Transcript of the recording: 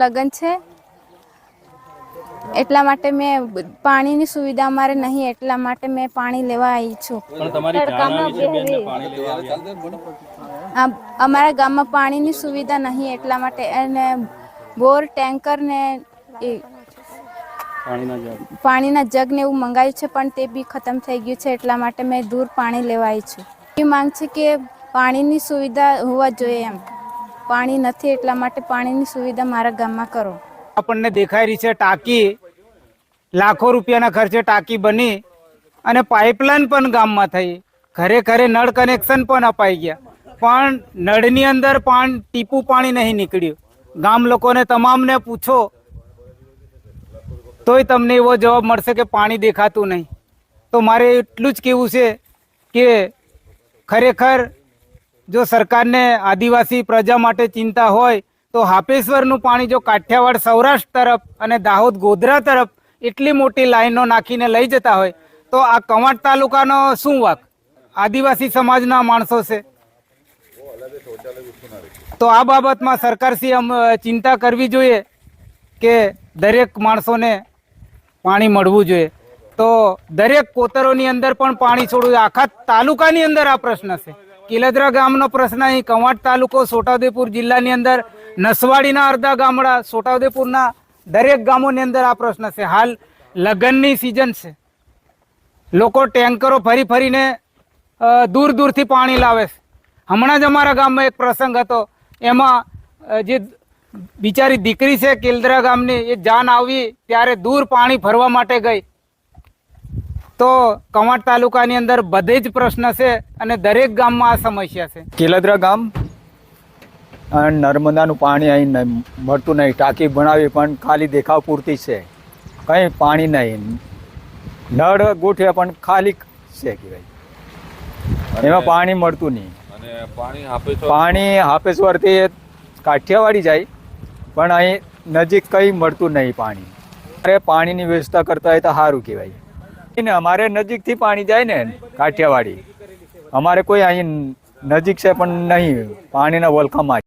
લગન છે? એટલા માટે મેં પાણીની સુવિધા અમારે નહીં એટલા માટે મેં પાણી લેવા આવી છું અમારા ગામમાં પાણીની સુવિધા નહીં એટલા માટે અને બોર ટેન્કર ને પાણીના જગ. પાણીના જગ ને એવું મંગાવ્યું છે પણ તે બી ખતમ થઈ ગયું છે એટલા માટે મેં દૂર પાણી લેવા આવી છું. એ માંગ છે કે પાણીની સુવિધા હોવા જોઈએ એમ. પાણી નથી એટલા માટે પાણીની સુવિધા મારા ગામમાં કરો. આપણને દેખાઈ રહી છે ટાંકી, લાખો રૂપિયાના ખર્ચે ટાંકી બની અને પાઇપલાઇન પણ ગામમાં થઈ. ઘરે ઘરે નળ કનેક્શન પણ અપાઈ ગયા. પણ નળની અંદર પણ, ટીપું પાણી નહીં નીકળ્યું. ગામ લોકોને તમામને પૂછો, તોય તમને એવો જવાબ મળશે કે પાણી દેખાતું નહીં. તો મારે એટલું જ કહેવું છે કે ખરેખર જો સરકારને આદિવાસી પ્રજા માટે ચિંતા હોય, તો હાપેશ્વરનું પાણી જો કાઠિયાવાડ સૌરાષ્ટ્ર તરફ અને દાહોદ ગોધરા તરફ એટલી મોટી લાઈનો નાખીને લઈ જતા હોય, તો આ કવાંટ તાલુકાનો શું વાક? આદિવાસી સમાજના માણસો છે. તો આ બાબતમાં સરકારશ્રી ચિંતા કરવી જોઈએ કે દરેક માણસોને પાણી મળવું જોઈએ. તો દરેક કોતરોની અંદર પણ પાણી છોડવું. આખા તાલુકાની અંદર આ પ્રશ્ન છે. કિલદરા ગામનો પ્રશ્ન અહીં કંવાટ તાલુકો છોટાઉદેપુર જિલ્લાની અંદર, નસવાડીના અડધા ગામડા છોટાઉદેપુરના દરેક ગામોની અંદર આ પ્રશ્ન છે. હાલ લગ્નની સિઝન છે. લોકો ટેન્કરો ફરી ફરીને દૂર દૂરથી પાણી લાવે છે. હમણાં જ અમારા ગામમાં એક પ્રસંગ હતો. એમાં જે બિચારી દીકરી છે કિલદરા ગામની, એ જાન આવી, ત્યારે દૂર પાણી ભરવા માટે ગઈ. તો કવાંટ તાલુકાની અંદર બધે જ પ્રશ્ન છે અને દરેક ગામમાં આ સમસ્યા છે. કેલદરા ગામ અને નર્મદાનું પાણી અહીં મળતું નહીં. ટાંકી બનાવી પણ ખાલી દેખાવ પૂરતી છે. કંઈ પાણી નહીં. નળ ગોઠવ્યા પણ ખાલી છે કહેવાય. એમાં પાણી મળતું નહીં. પાણી આપે તો પાણી હાપેશ્વરથી કાઠિયાવાડી જાય પણ અહીં નજીક કંઈ મળતું નહીં પાણી. અરે પાણીની વ્યવસ્થા કરતા હોય તો સારું કહેવાય. ને અમારે નજીકથી પાણી જાય ને કાઠિયાવાડી. અમારે કોઈ અહીં નજીક છે પણ નહીં. પાણીના વલખામાં